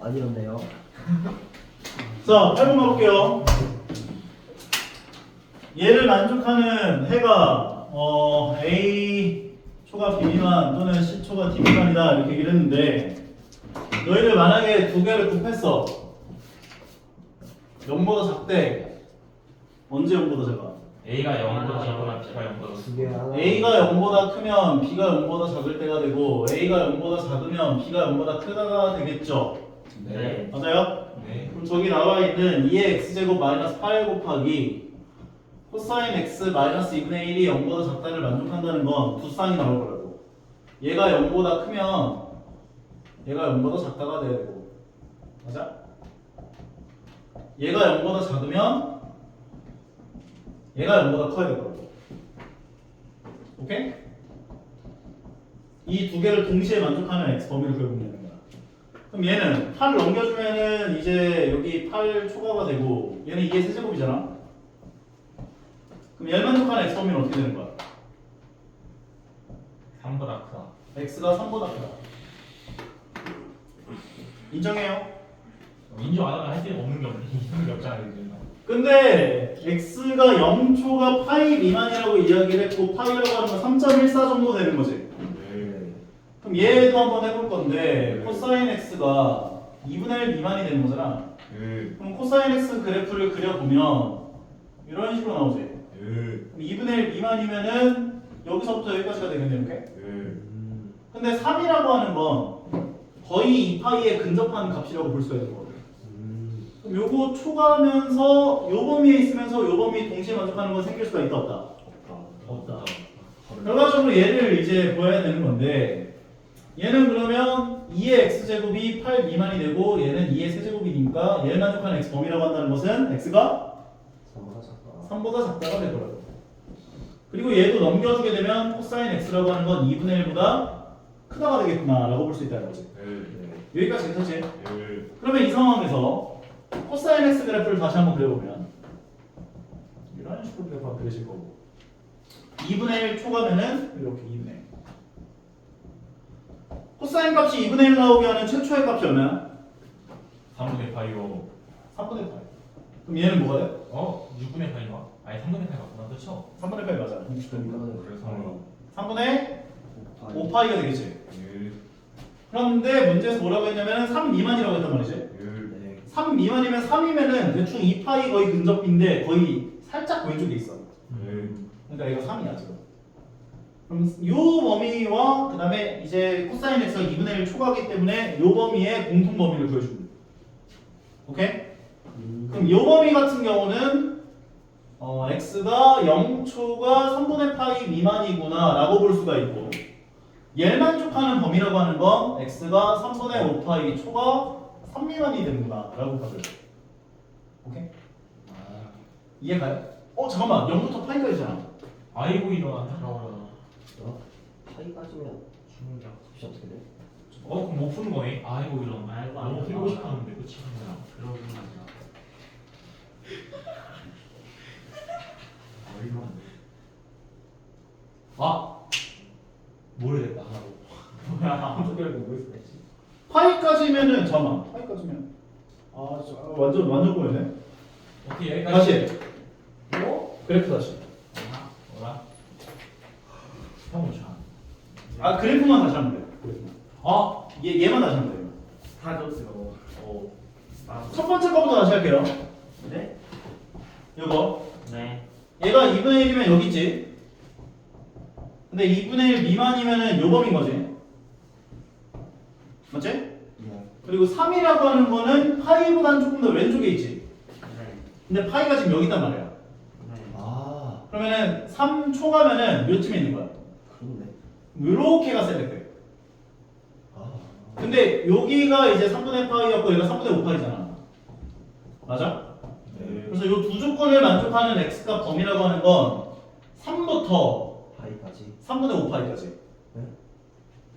아니었네요. 자, 8번 가볼게요. 얘를 만족하는 해가 어, A 초가 B 미만 또는 C 초가 D 미만이다 이렇게 얘기를 했는데 너희들 만약에 두 개를 곱했어 0보다 작대 언제 0보다 작아? A가 0보다 작거나 B가 0보다 두개 하나. A가 0보다 크면 B가 0보다 작을 때가 되고 A가 0보다 작으면 B가 0보다 크다가 되겠죠 네. 맞아요? 네. 그럼 저기 나와 있는 2의 x제곱 마이너스 8 곱하기 코사인 x 마이너스 2분의 1이 0보다 작다를 만족한다는 건 두 쌍이 나올 거라고 얘가 0보다 크면 얘가 0보다 작다가 돼야 되고 맞아? 얘가 0보다 작으면 얘가 0보다 커야 될 거라고 오케이? 이 두 개를 동시에 만족하는 x 범위를 결국 내는 거야 그럼 얘는 8을 넘겨주면은 이제 여기 8 초과가 되고 얘는 이게 세제곱이잖아. 그럼 얘를 만족하는 x 범위는 어떻게 되는 거야? 3보다 크다. x가 3보다 크다. 인정해요. 인정 안 하면 할수 없는 게 없는 게 없잖아요. 지금. 근데 x가 0초가 파이 미만이라고 이야기를 했고 파이라고 하는 건 3.14 정도 되는 거지. 네. 그럼 얘도 한번 해볼 건데 코사인 x가 2분의 1 미만이 되는 거잖아. 네. 그럼 코사인 x 그래프를 그려보면 이런 식으로 나오지. 네. 그럼 2분의 1 미만이면은 여기서부터 여기까지가 되겠네 이렇게. 네. 음. 근데 3이라고 하는 건 거의 2파이에 근접한 값이라고 볼 수가 있는. 그럼 요거 초과하면서 요 범위에 있으면서 요 범위 동시에 만족하는 건 생길 수가 있다 없다. 없다. 결과적으로 얘를 이제 보여야 되는 건데 얘는 그러면 2의 x제곱이 8 미만이 되고 얘는 2의 세제곱이니까 얘를 만족하는 x 범위라고 한다는 것은 x가 3보다 작다. 3보다 작다가 되더라고요. 그리고 얘도 넘겨주게 되면 코사인 x라고 하는 건 2분의 1보다 크다가 되겠구나 라고 볼 수 있다는 거지. 네. 여기까지 괜찮지? 그러면 이 상황에서 코사인 x 그래프를 다시 한번 그려보면 이런 식으로 그래프가 그려질 거고 2분의 1 초과면은 이렇게 2분의 1 코사인 값이 2분의 1 나오게 하는 최초의 값이 얼마야? 3분의 파이로 3분의 8 그럼 얘는 뭐가 돼? 어? 6분의 파이가? 아니 3분의 파이 맞구나 그렇죠? 3분의 8 맞아 60도니까 그래서 3분의 오 5파이가 되겠지 네. 그런데 문제에서 뭐라고 했냐면 3 미만이라고 했단 말이지 네. 3 미만이면 3이면은 대충 2파이 거의 근접인데 거의 살짝 왼쪽에 있어 네. 그러니까 얘가 3이야 지금 그럼 요 범위와 그 다음에 이제 코사인 x가 2분의 1 초과하기 때문에 요 범위의 공통 범위를 구해줍니다 오케이? 음. 그럼 요 범위 같은 경우는 어, x가 0초가 3분의 파이 미만이구나 라고 볼 수가 있고 얘를 만족하는 범위라고 하는 건 x가 3분의 5파이 초가 3 미만이 되는구나 라고 봐줘요 오케이? 아. 이해가요? 어 잠깐만 0부터 파이까지잖아 아이고 일어났다. 어? 파이 가지면 중력. 값이 어떻게 돼? 어 그럼 못 푸는 거네. 아이고 일어났나. 아이고, 너무 아이고. 풀고 싶었는데 그치? 그러구나. 어이가 아 모르겠다 하고. 뭐야 어떻게 알고 모르겠어. 파이까지면은 잠깐만 파이까지면 아 진짜 완전 완전 보이네 오케이 여기까지. 다시 어? 그래프 다시 뭐라? 형은 잘. 아 그래프만 다시 하면 돼 그래프만 어? 얘, 얘만 다시 하면 돼요 다 줬어요. 어. 첫 번째 거부터 다시 할게요 네? 이거 네. 얘가 2분의 1이면 여기 있지 근데 2분의 1 미만이면은 요 범인 거지 맞지? 네. 그리고 3이라고 하는 거는 파이보다는 조금 더 왼쪽에 있지 네. 근데 파이가 지금 여기 있단 말이야 네. 아 그러면은 3 초 가면은 요쯤에 있는 거야 그렇네. 요렇게 갔어야 돼 아. 근데 여기가 이제 3분의 파이였고 얘가 3분의 5파이잖아. 맞아? 네. 그래서 이두 조건을 만족하는 x값 범위라고 하는 건 3부터 파이까지. 3분의 5파이까지.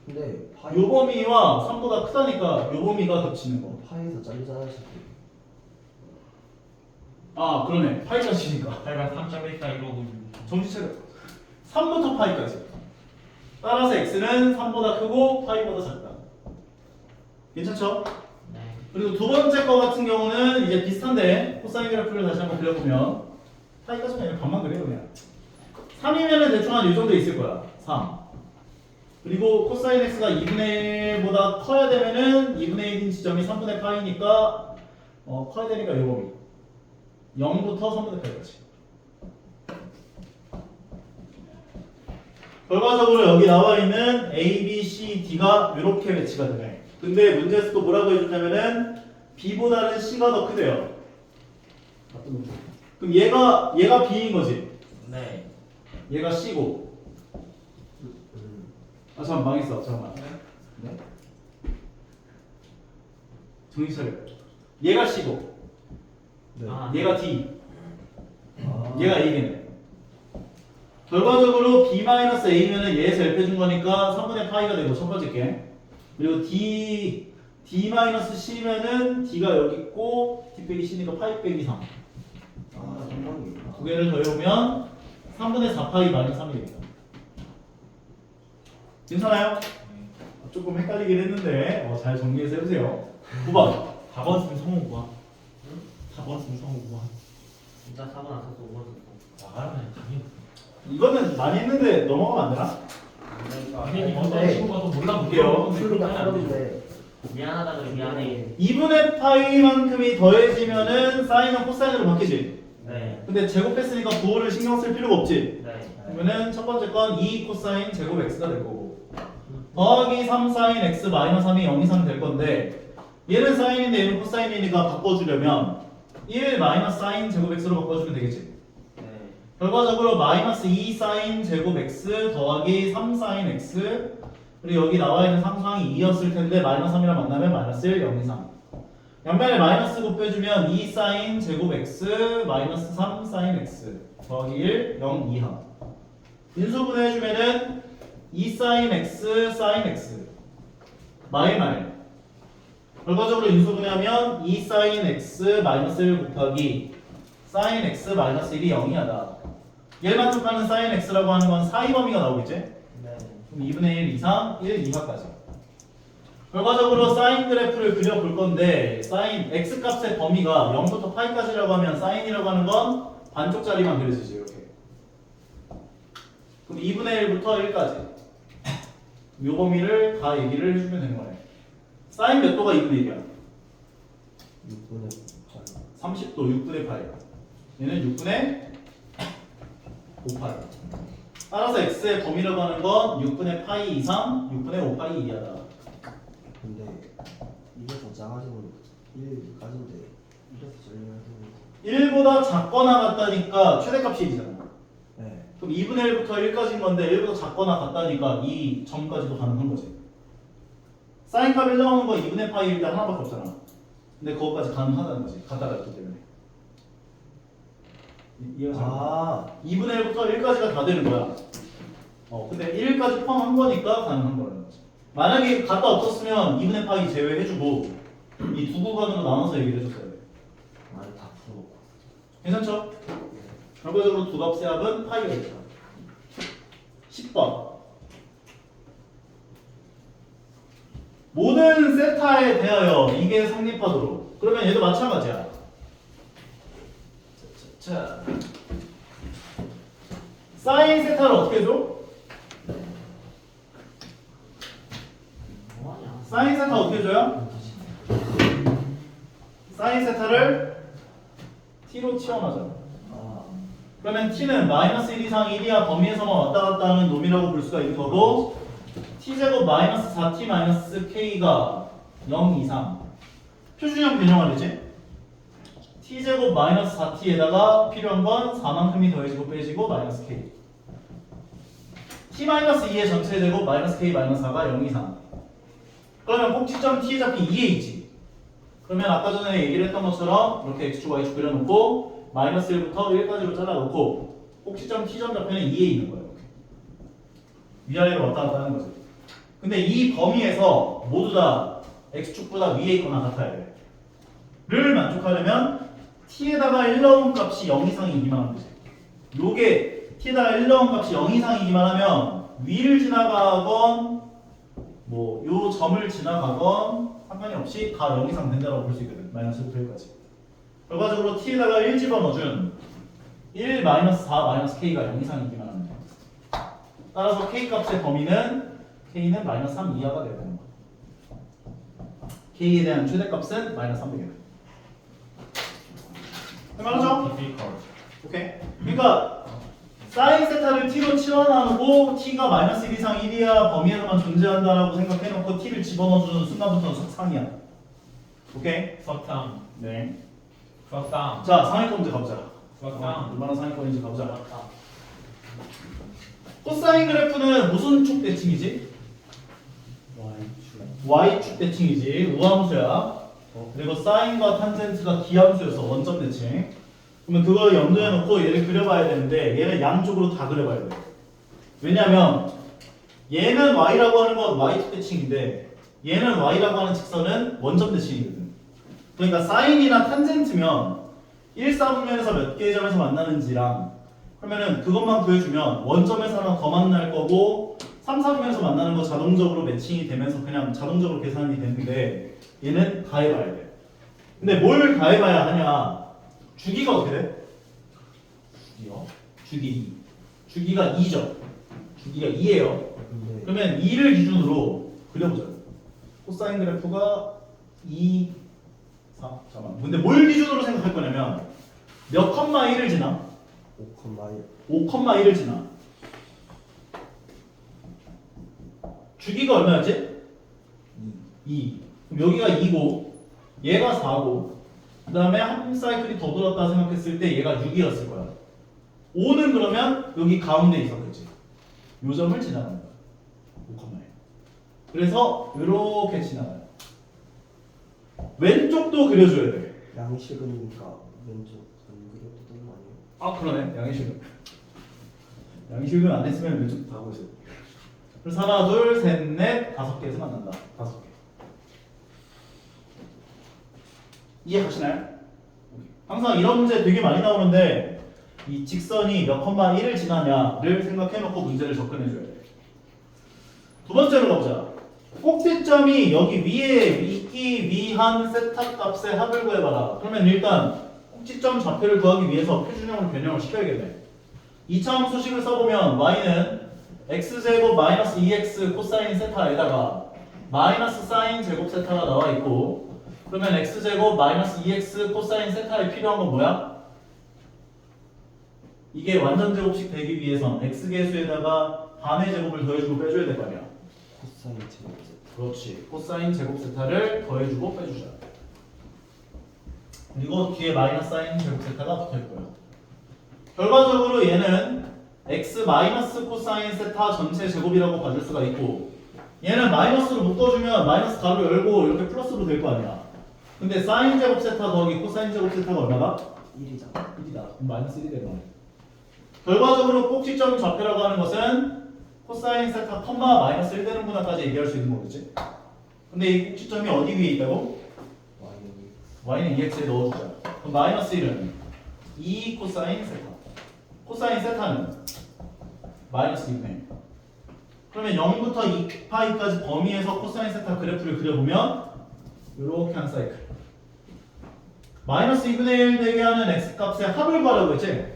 근데 파이. 요 범위와 3보다 크다니까 요 범위가 겹치는 거. 파이에서 잘리잖아 이 새끼. 아 그러네. 파이까지니까. 내가 3.1까 이러고. 정신 차려. 3부터 파이까지. 따라서 x는 3보다 크고 파이보다 작다. 괜찮죠? 네. 그리고 두 번째 거 같은 경우는 이제 비슷한데 코사인 그래프를 다시 한번 그려보면 파이까지는 그냥 반만 그래요 그냥 3이면은 대충 한 이 정도 있을 거야 3 그리고 코사인 x가 2분의 1보다 커야 되면은 2분의 1인 지점이 3분의 파이니까 어 커야 되니까 요 범위 0부터 3분의 파이까지 결과적으로 여기 나와 있는 A, B, C, D가 이렇게 배치가 되네. 근데 문제에서 또 뭐라고 해줬냐면은 B보다는 C가 더 크대요. 그럼 얘가 얘가 B인 거지. 네. 얘가 C고. 아 잠깐 망했어. 잠깐만. 네? 정신 차려. 얘가 C고. 네. 아, 얘가 D. 아. 얘가 A겠네. 결과적으로 B-A면은 얘에서 해준 거니까 3분의 파이가 되고 첫 번째 게. 그리고 D, D-C면은 D가 여기 있고 D 빼기 C니까 파이 빼기 3. 아, 상관이구나. 두 개를 더해보면 3분의 4파이 마이너스 3이 됩니다. 괜찮아요? 조금 헷갈리긴 했는데 어, 잘 정리해서 해보세요. 9번. 4번 쓰면 성우 구한 4번 쓰면 성우 구한 진짜 4번 안 썼어 5번 썼어. 나가면 당연히 이거는 많이 했는데 넘어가면 안 되나? 당연히 근데 친구가 더 몰라 볼게요. 풀었는데 미안하다 그래 미안해. 2분의 파이만큼이 더해지면은 사인은 코사인으로 바뀌지. 네. 근데 제곱했으니까 부호를 신경 쓸 필요가 없지. 네. 그러면은 첫 번째 건 2 코사인 제곱 x가 될 거고 더하기 3 사인 x 마이너스 3이 0 이상 될 건데 얘는 사인인데 얘는 코사인이니까 바꿔주려면 1 마이너스 사인 제곱 x로 바꿔주면 되겠지. 네. 결과적으로 마이너스 2 사인 제곱 x 더하기 3 사인 x 그리고 여기 나와 있는 상수항이 2였을 텐데 마이너스 3이랑 만나면 마이너스 1, 0 이상 양면에 마이너스 곱해주면 2 사인 제곱 x 마이너스 3 사인 x 더하기 1, 0 이하 인수분해 해주면은 2 사인 x 사인 x. 마이말 결과적으로 인수분해하면 2 사인 x 마이너스 1 곱하기 사인 x 마이너스 1이 0이하다. 얘를 만족하는 사인 x라고 하는 건 사이 범위가 나오겠지? 네. 그럼 2분의 1 이상 1 이하까지. 결과적으로 사인 그래프를 그려볼 건데 사인 x 값의 범위가 0부터 파이까지라고 하면 사인이라고 하는 건 반쪽짜리만 그려지지 이렇게. 그럼 2분의 1부터 1까지 이 범위를 다 얘기를 해주면 되는 거네. 사인 몇 도가 2분의 1이야? 6분의 30도 6분의 8 얘는 6분의 5파이 따라서 x의 범위라고 하는 건 6분의 파이 이상 6분의 5파이 이하다. 근데 이게 더 작아지면 1까지인데 이래서 잘리면 1보다 작거나 같다니까 최대값이 1이잖아. 네. 그럼 2분의 1부터 1까지인 건데 1보다 작거나 같다니까 이 점까지도 가능한 거지 사인 값 1 나오는 거 2분의 파이 일단 하나밖에 없잖아 근데 그거까지 가능하다는 거지 갖다가 있기 때문에 이- 이해가 잘? 아 2분의 1부터 1까지가 다 되는 거야. 어, 근데 1까지 포함한 거니까 가능한 거라는 거지. 만약에 갖다 없었으면 2분의 파이 제외해주고 이 두 구간으로 나눠서 얘기를 해줬어야 돼. 많이 다 풀어놓고 괜찮죠? 결과적으로 두 값의 합은 파이가 있다. 10번. 모든 세타에 대하여 이게 성립하도록. 그러면 얘도 마찬가지야. 자, 자, 자. 사인 세타를 어떻게? 뭐하냐? 사인 세타 어떻게 해줘요? 사인 세타를 t로 치환하잖아. 아 그러면 t는 마이너스 1 이상 1 이하 범위에서만 왔다 갔다 하는 놈이라고 볼 수가 있는 거고 t제곱 마이너스 4t 마이너스 k가 0 이상. 표준형 변형하되지? t제곱 마이너스 4t에다가 필요한 건 4만큼이 더해지고 빼지고 마이너스 k. t 마이너스 2의 전체 제곱 마이너스 k 마이너스 4가 0 이상. 그러면 꼭지점 t에 잡힌 2에 있지? 그러면 아까 전에 얘기를 했던 것처럼 이렇게 x축 y축 그려놓고 마이너스 1부터 1까지로 잘라놓고 꼭지점 t점 좌표는 2에 있는 거예요. 위아래로 왔다 갔다 하는 거지 근데 이 범위에서 모두 다 x축보다 위에 있거나 같아야 돼. 를 만족하려면 t에다가 1 넣은 값이 0 이상이기만 하면 되지. 요게 t에다가 1 넣은 값이 0 이상이기만 하면 위를 지나가건 뭐 요 점을 지나가건 상관이 없이 다 0 이상 된다고 볼 수 있거든. 마이너스부터 1까지. 결과적으로 t에다가 1 집어넣어준 1 마이너스 4 마이너스 k가 0 이상이기만 돼. 따라서 k 값의 범위는 k는 마이너스 3 이하가 돼야 되는 거야. k에 대한 최대값은 마이너스 3 되겠네. 맞죠? 오케이. 그러니까 사인 세타를 t로 치환하고 t가 마이너스 1 이상 1이야 범위에서만 존재한다라고 생각해놓고 t를 집어넣어주는 순간부터는 상이야. 오케이? 석상 네. 자 상위권 문제 가보자. 석상 얼마나 상위권인지 가보자. 코사인 그래프는 무슨 축 대칭이지? y축 대칭이지. 우함수야. 그리고 사인과 탄젠트가 기함수여서 원점 대칭. 그러면 그걸 염두에 놓고 얘를 그려봐야 되는데 얘는 양쪽으로 다 그려봐야 돼. 왜냐면 얘는 y라고 하는 건 y축 대칭인데 얘는 y라고 하는 직선은 원점 대칭이거든. 그러니까 사인이나 탄젠트면 1, 4분면에서 몇 개의 점에서 만나는지랑 그러면은 그것만 구해주면 원점에서 하나 더 만날 거고 3, 4분면에서 만나는 거 자동적으로 매칭이 되면서 그냥 자동적으로 계산이 되는데 얘는 다 해봐야 돼. 근데 뭘 다 해봐야 하냐? 주기가 어떻게 돼? 주기요? 주기 2. 주기가 2죠. 주기가 2예요. 근데 그러면 2를 기준으로 그려보자. 코사인 그래프가 2, 4. 잠깐만. 근데 뭘 기준으로 생각할 거냐면 몇 컴마 1을 지나? 5,1 5,1을 지나. 주기가 얼마였지? 2. 그럼 여기가 2고 얘가 4고 그 다음에 한 사이클이 더 돌았다 생각했을 때 얘가 6이었을 거야. 5는 그러면 여기 가운데 있었겠지. 요 점을 지나가는 거야. 5,1. 그래서 이렇게 지나가요. 왼쪽도 그려줘야 돼. 양식은이니까 왼쪽 안 그려도 되는 거 아니에요? 아 그러네 양의식은 양의식은 안 했으면 왼쪽 다 하고 있어요 그래서 하나 둘셋넷 다섯 개에서 만난다 다섯 개 이해하시나요? 항상 이런 문제 되게 많이 나오는데 이 직선이 몇 컴마 1을 지나냐를 생각해놓고 문제를 접근해줘야 돼. 두 번째로 가보자. 꼭지점이 여기 위에 있기 위한 세타 값의 합을 구해봐라. 그러면 일단 꼭지점 좌표를 구하기 위해서 표준형으로 변형을 시켜야겠네. 2차 함수식을 써보면 y는 x제곱 마이너스 2x 코사인 세타에다가 마이너스 사인 제곱 세타가 나와 있고 그러면 x제곱 마이너스 2x 코사인 세타에 필요한 건 뭐야? 이게 완전 제곱식 되기 위해선 x계수에다가 반의 제곱을 더해주고 빼줘야 될 거 아니야. 코사인 제곱 그렇지. 코사인 제곱 세타를 더해주고 빼주자. 그리고 뒤에 마이너스 사인 제곱 세타가 붙어 있고요. 결과적으로 얘는 x 마이너스 코사인 세타 전체 제곱이라고 봐줄 수가 있고 얘는 마이너스로 묶어주면 마이너스 가로 열고 이렇게 플러스로 될 거 아니야. 근데 사인 제곱 세타 더하기 코사인 제곱 세타가 얼마다? 1이잖아 1이다. 그럼 마이너스 1이 되는 거야. 결과적으로 꼭지점 좌표라고 하는 것은 코사인 세타 컴마 마이너스 1 되는 구나까지 얘기할 수 있는 거겠지? 근데 이 꼭지점이 어디 위에 있다고? Y는 y는 2x에 넣어주자. 그럼 마이너스 1은 2 코사인 세타. 코사인 세타는 마이너스 2네. 그러면 0부터 2파이까지 범위에서 코사인 세타 그래프를 그려보면 이렇게 한 사이클. 마이너스 2분의 1 되게 하는 x 값의 합을 구하라고 했지?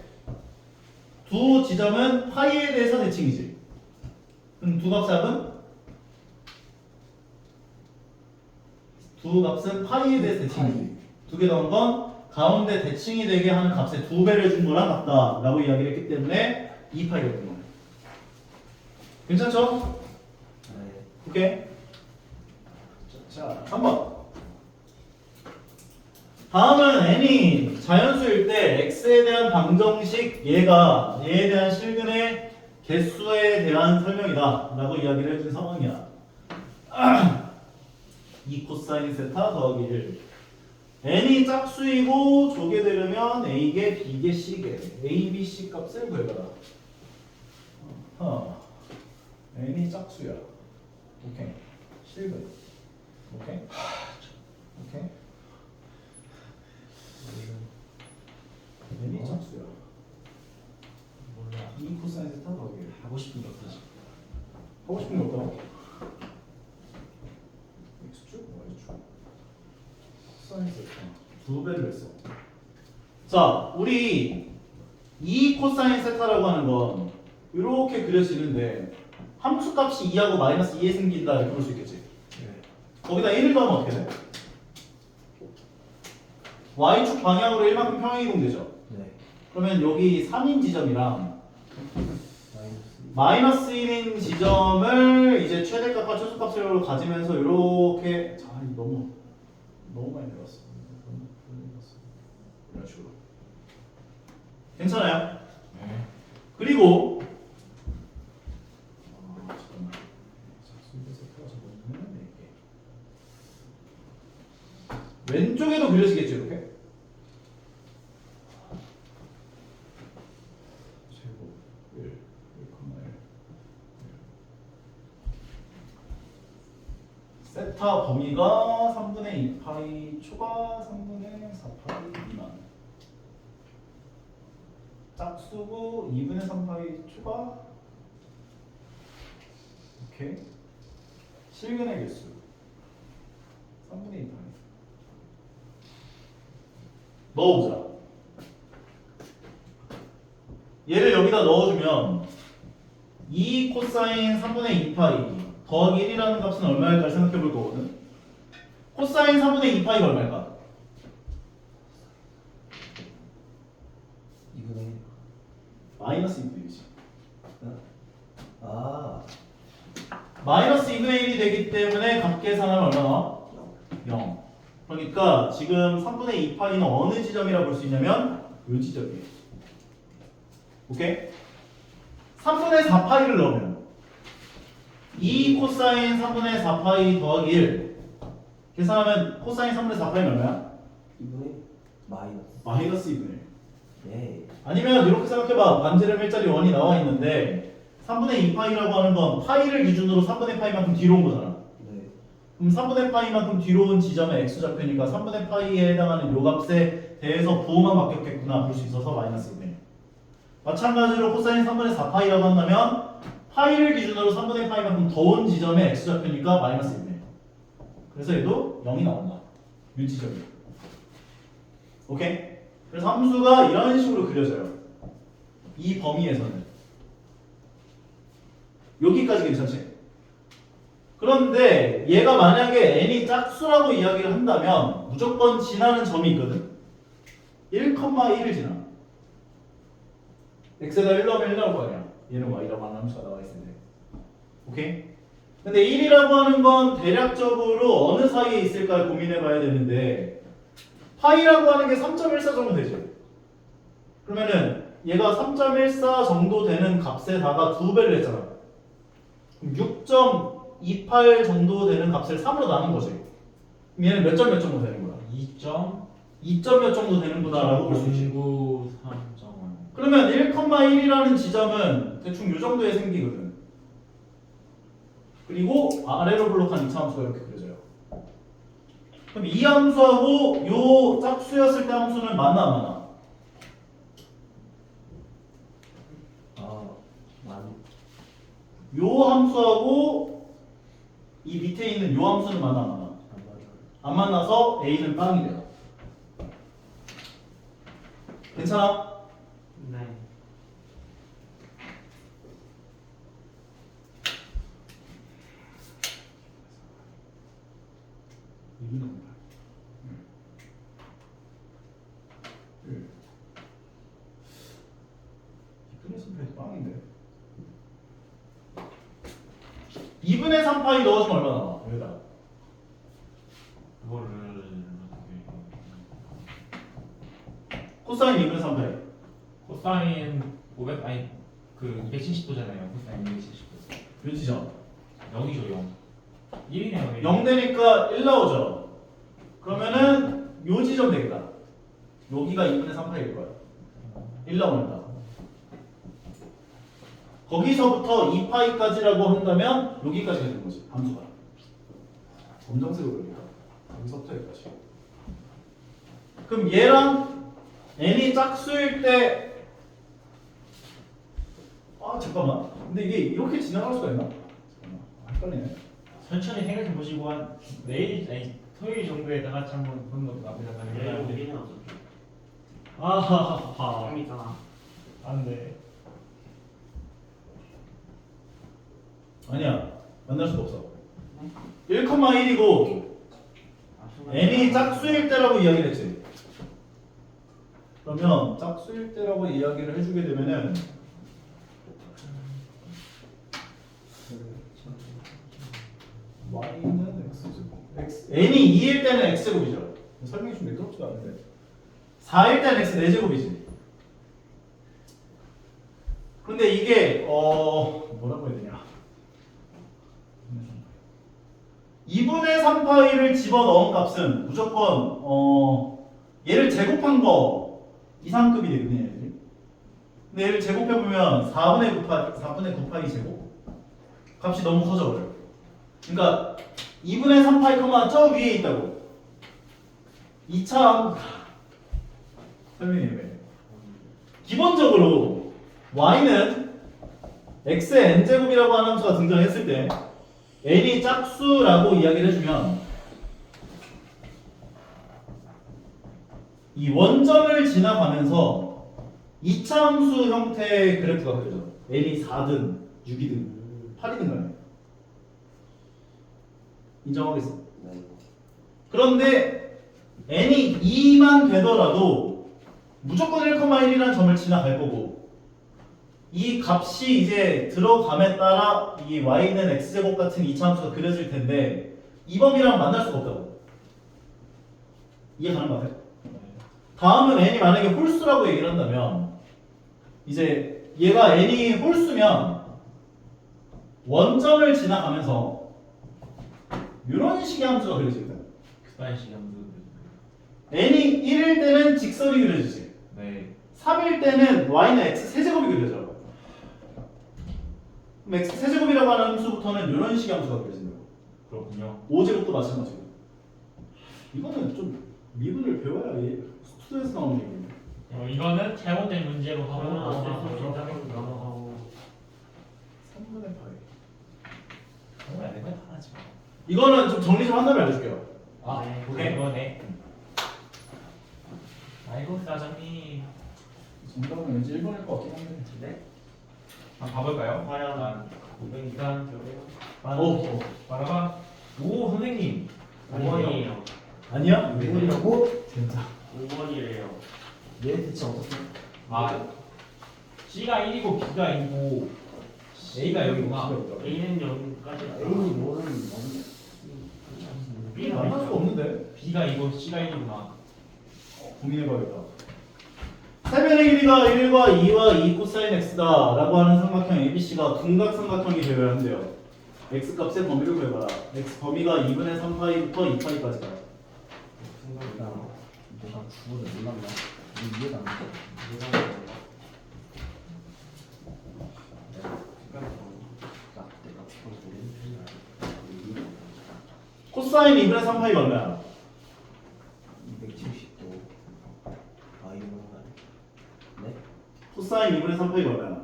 두 지점은 파이에 대해서 대칭이지. 그럼 두 값의 합은? 두 값은 파이에 대해서 대칭이지. 두개 넣은 건 가운데 대칭이 되게 하는 값의 두 배를 준 거랑 같다라고 이야기를 했기 때문에 2파이가 된 거예요. 괜찮죠? 네 오케이. 자, 3번. 다음은 n이 자연수일 때 x에 대한 방정식 얘가 얘에 대한 실근의 개수에 대한 설명이다 라고 이야기를 해준 상황이야. 2 코사인 세타 더하기 1 n이 짝수이고 조게 되려면 a개, b개, c개 a, b, c 값을 구해봐라. 어. n이 짝수야. 오케이. 실근. 오케이. 오케이. n이 짝수야. 몰라 2 코사인 세타 더하기 1 하고 싶은 게 없어 지금 하고 싶은 게 없다고? x축? y축? 코사인 세타 두 배를 했어. 자, 우리 이 코사인 세타라고 하는 건 이렇게 그려지는데 함수 값이 2하고 마이너스 2에 생긴다 이렇게 볼 수 있겠지. 네. 거기다 1을 더하면 어떻게 돼? y축 방향으로 1만큼 평행 이동되죠. 네. 그러면 여기 3인 지점이랑 마이너스. 마이너스 1인 지점을 이제 최대값과 최소값으로 가지면서 이렇게 자 너무 너무 많이 들었어. 이런 식으로. 괜찮아요? 네. 그리고. 왼쪽에도 그려지겠죠 이렇게? 제곱 1, 1,1 세타 범위가 3분의 2파이 초과 3분의 4파이 미만. 짝수고 2분의 3파이 초과. 오케이. 실근의 개수. 3분의 2파이. 넣어보자. 얘를 여기다 넣어주면 2 코사인 3분의 2파이 더하기 1이라는 값은 얼마일까 생각해 볼 거거든 코사인 3분의 2파이가 얼마일까? 이분의 마이너스 2분의 1이지 아. 마이너스 2분의 1이 되기 때문에 값 계산하면 얼마 나와? 0 그러니까 지금 3분의 2파이는 어느 지점이라 볼 수 있냐면 이 지점이에요 오케이? 3분의 4파이를 넣으면 2 코사인 3분의 4파이 더하기 1 계산하면 코사인 3분의 4파이는 얼마야? 이분의 마이너스. 마이너스 2분의 1 네. 아니면 이렇게 생각해봐 반지름 일자리 원이 나와 있는데 3분의 2파이라고 하는 건 파이를 기준으로 3분의 파이만큼 뒤로 온 거잖아 네. 그럼 3분의 파이만큼 뒤로 온 지점에 x 좌표니까 3분의 파이에 해당하는 요 값에 대해서 부호만 바뀌었겠구나 볼 수 있어서 마이너스 1 마찬가지로 코사인 3분의 4파이라고 한다면 파이를 기준으로 3분의 파이만큼 더온 지점에 x 좌표니까 마이너스 1 그래서 얘도 0이 나온다 요 지점이 오케이? 그래서 함수가 이런 식으로 그려져요 이 범위에서는 여기까지 괜찮지? 그런데 얘가 만약에 n이 짝수라고 이야기를 한다면 무조건 지나는 점이 있거든. 1,1을 지나. x에다 1 넣으면 1 나올 거 아니야. 얘는 y라고 하는 함수가 나와 때. 오케이? 근데 1이라고 하는 건 대략적으로 어느 사이에 있을까 고민해 봐야 되는데 파이라고 하는 게 3.14 정도 되죠. 그러면은 얘가 3.14 정도 되는 값에다가 두 배를 했잖아. 6.28 정도 되는 값을 3으로 나눈 거지. 그럼 얘는 몇 점 몇 정도 되는 거야? 2점 2점 몇 정도 되는구나라고 볼 수 있지. 09 3.1 그러면 1,1이라는 지점은 대충 요 정도에 생기거든. 그리고 아래로 블록한 2차 함수가 이렇게 그려져요. 그럼 이 함수하고 요 짝수였을 때 함수는 맞나 안 맞나? 아. 만. 요 함수하고 이 밑에 있는 요 함수는 맞나 안 맞아요. 안 만나서 A는 빵이 돼요. 괜찮아? 네. 이분의 공팔 이분의 3파이 빵인데 2분의 3파이 넣어주면 얼마 나와? 여기다 그거를 어떻게 코사인 2분의 3파이 코사인 500 아니 그 270도잖아요 코사인 270도 몇 지점? 0이죠 0 1이네요 0 되니까 1 나오죠. 그러면은 요 지점 되겠다. 여기가 2분의 3파이일 거야. 1 나오니까 거기서부터 2파이까지라고 한다면 여기까지 되는 거지 함수가. 검정색으로 여기서부터 여기까지 그럼 얘랑 n이 짝수일 때 아 잠깐만. 근데 이게 이렇게 지나갈 수가 있나? 잠깐만 아, 헷갈리네 천천히 생각해 보시고 한 내일 아니 토요일 정도에 다 같이 한번 보는 것도 나쁘지 않아요. 우리는 어떻게? 아하하하. 형 있잖아. 안 돼. 아니야 만날 수가 없어 1,1이고 n이 짝수일 때라고 이야기를 했지 그러면 짝수일 때라고 이야기를 해주게 되면은 y는 x제곱 x n이 2일 때는 x제곱이죠. 설명이 좀 매끄럽지가 않은데. 4일 때는 x 4제곱이지. 근데 이게 어 뭐라고 해야 되냐. 2분의 3파이를 집어넣은 값은 무조건 어 얘를 제곱한 거 이상급이 되거든요 얘들이 근데 얘를 제곱해보면 4분의 9파 4분의 9파이 제곱? 값이 너무 커져버려요 그러니까 2분의 3파이 컴마 저 위에 있다고. 2차 설명해 왜 기본적으로 y는 x의 n제곱이라고 하는 함수가 등장했을 때 n이 짝수라고 이야기를 해주면 이 원점을 지나가면서 2차 함수 형태의 그래프가 그려져. n이 4든 6이든 8이든 간에 인정하겠어? 네. 그런데 n이 2만 되더라도 무조건 1,1이라는 점을 지나갈 거고 이 값이 이제 들어감에 따라 이 y는 x제곱 같은 이차 함수가 그려질 텐데 이 범위랑 만날 수가 없다고 이해 가는 거 같아요? 다음은 n이 만약에 홀수라고 얘기를 한다면 이제 얘가 n이 홀수면 원점을 지나가면서 이런 식의 함수가 그려집니다 그다음 시간도. n이 1일 때는 직선이 그려지지 네. 3일 때는 y는 x 세제곱이 그려져. 그럼 x 세제곱이라고 하는 함수부터는 이런 식의 함수가 그려진다고. 그렇군요. 5제곱도 마찬가지고. 이거는 좀 미분을 배워야 이 스튜디오에서 나오는 얘기입니다. 어, 이거는 잘못된 문제로 하고 수 없이 넘어가고. 3분의 파이. 정말 내가 하지 마. 이거는 좀 정리 좀 한 다음에 알려줄게요. 아, 네. 그래 그거네. 아이고 사장님. 정답은 왠지 1번일 것 같긴 한데. 네? 한번 봐볼까요? 과연 난 일단 저래요. 오, 바라봐. 오 선생님. 아니에요. 아니야? 이분이라고? 진짜. 5번이래요. 얘 대체 어떻게? 아 C가 1이고 B가 2고 A가 여기구나. A는 여기까지. A니 뭐는 뭔데? B 만날 수가 없는데. B가 2고 C가 1이구나. 고민해봐야겠다. 세변의 길이가 1과 2와 2 코사인 x다 라고 하는 삼각형 ABC가 둔각 삼각형이 되어야 한대요. x 값의 범위를 구해봐라. x 범위가 2분의 3파이부터 2파이까지다. 생각보다 내가 주어를 몰랐나? 이게 이해가 안 돼. 나 내가 주어 모르는 편이 아니야. 코사인 2분의 3파이가 얼마야? 270도. 아 이거 네? 코사인 2분의 3파이가 얼마야?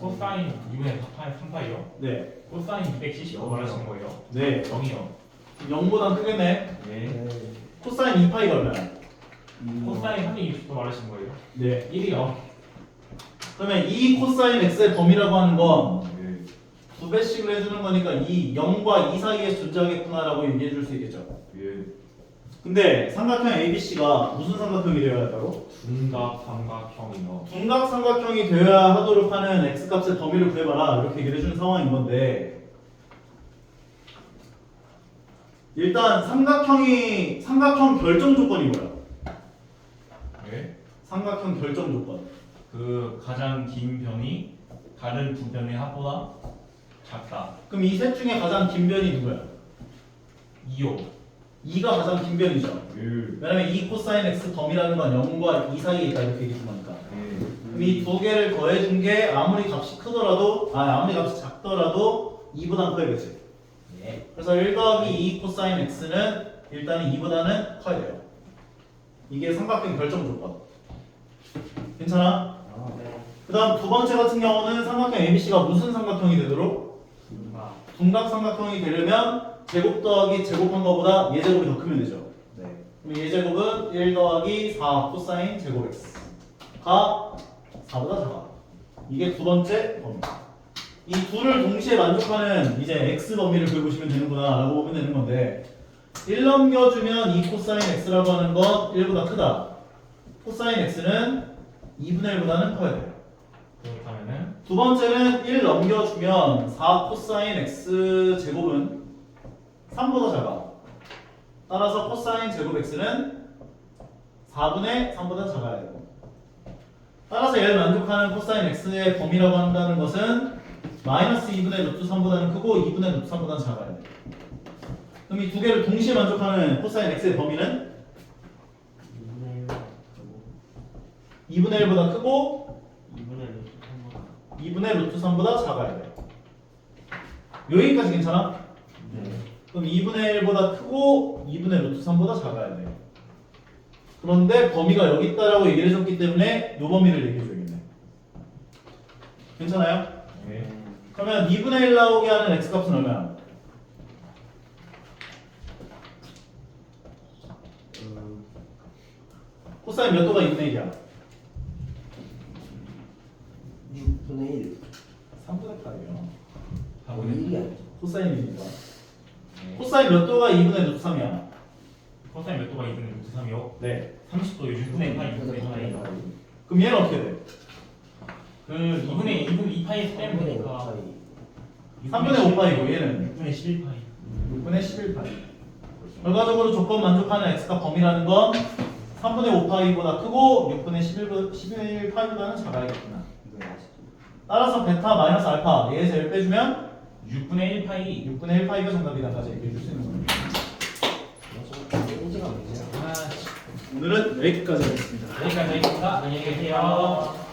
코사인 2분의 4파이 3파이요. 네. 코사인 270도 말하시는 거예요. 네. 0이요. 0보단 크겠네. 네. 코사인 2파이가 얼마야? 코사인 360도 말하시는 거예요. 네. 1이요. 그러면 이 코사인 x의 범위라고 하는 건 네. 두 배씩을 해주는 거니까 이 0과 2 사이에 존재하겠구나라고 얘기해 줄 수 있겠죠. 예. 근데 삼각형 ABC가 무슨 삼각형이 되어야 한다고? 둔각 삼각형이요. 둔각 삼각형이 되어야 하도록 하는 x값의 범위를 구해봐라 이렇게 얘기를 해주는 상황인 건데 일단 삼각형이 삼각형 결정 조건이 뭐야? 네. 삼각형 결정 조건 그 가장 긴 변이 다른 두 변의 합보다 작다. 그럼 이 셋 중에 가장 긴 변이 누구야? 2요. 2가 가장 긴 변이죠 예. 왜냐면 2 코사인 x 범위라는 건 0과 2 사이에 있다 이렇게 얘기했으니까 예. 그럼 이 두 개를 더해준 게 아무리 값이 크더라도 아 아무리 값이 작더라도 2보단 커야겠지 예. 그래서 1 더하기 2 코사인 x는 일단은 2보다는 커야 돼요 이게 삼각형 결정 조건 괜찮아? 아, 네. 그 다음 두 번째 같은 경우는 삼각형 ABC가 무슨 삼각형이 되도록? 둔각. 둔각 삼각형이 되려면 제곱 더하기 제곱한 거보다 예제곱이 더 크면 되죠. 네. 그럼 예제곱은 1 더하기 4 코사인 제곱 x가 4보다 작아. 이게 두 번째 범위. 이 둘을 동시에 만족하는 이제 x 범위를 그려보시면 되는구나 라고 보면 되는 건데 1 넘겨주면 2 코사인 x라고 하는 건 1보다 크다. 코사인 x는 2분의 1보다는 커야 돼요. 그렇다면은 두 번째는 1 넘겨주면 4 코사인 x 제곱은 3보다 작아. 따라서 코사인 제곱 x는 4분의 3보다 작아야 되고. 따라서 얘를 만족하는 코사인 x의 범위라고 한다는 것은 마이너스 2분의 루트 3보다는 크고 2분의 루트 3보다는 작아야 돼. 그럼 이 두 개를 동시에 만족하는 코사인 x의 범위는 2분의 1 하고 2분의 1보다 크고 2분의 1 2분의 루트 3보다 작아야 돼. 여기까지 괜찮아? 네. 그럼 2분의 1보다 크고 2분의 루트 3보다 작아야 돼. 그런데 범위가 여기 있다라고 얘기를 해줬기 때문에 요 범위를 얘기해줘야겠네. 괜찮아요? 네. 그러면 2분의 1 나오게 하는 x 값은 얼마야? 음, 코사인 몇 도가 2분의 1이야? 6분의 1. 3분의 8이요. 아, 1이 아니죠. 코사인 1이니까. 네. 코사인 몇 도가 2분의 루트 3이야? 코사인 몇 도가 2분의 루트 3이요? 네. 30도 6분의 8, 6분의 8. 그럼 얘는 어떻게 돼? 그 2분의 2분의 2파이에서 빼면 3분의 되니까 5파이. 3분의 5파이고 얘는 6분의 11파이 6분의 11파이. 결과적으로 조건 만족하는 x가 범위라는 건 3분의 5파이보다 크고 6분의 11, 11파이보다는 작아야겠구나. 따라서 베타 마이너스 알파 얘에서 1 빼주면 6분의 1 파이. 6분의 1 파이가 정답이다까지 얘기해 줄 수 있는 되죠. 아 오늘은 여기까지 하겠습니다. 여기까지 하겠습니다. 안녕히 계세요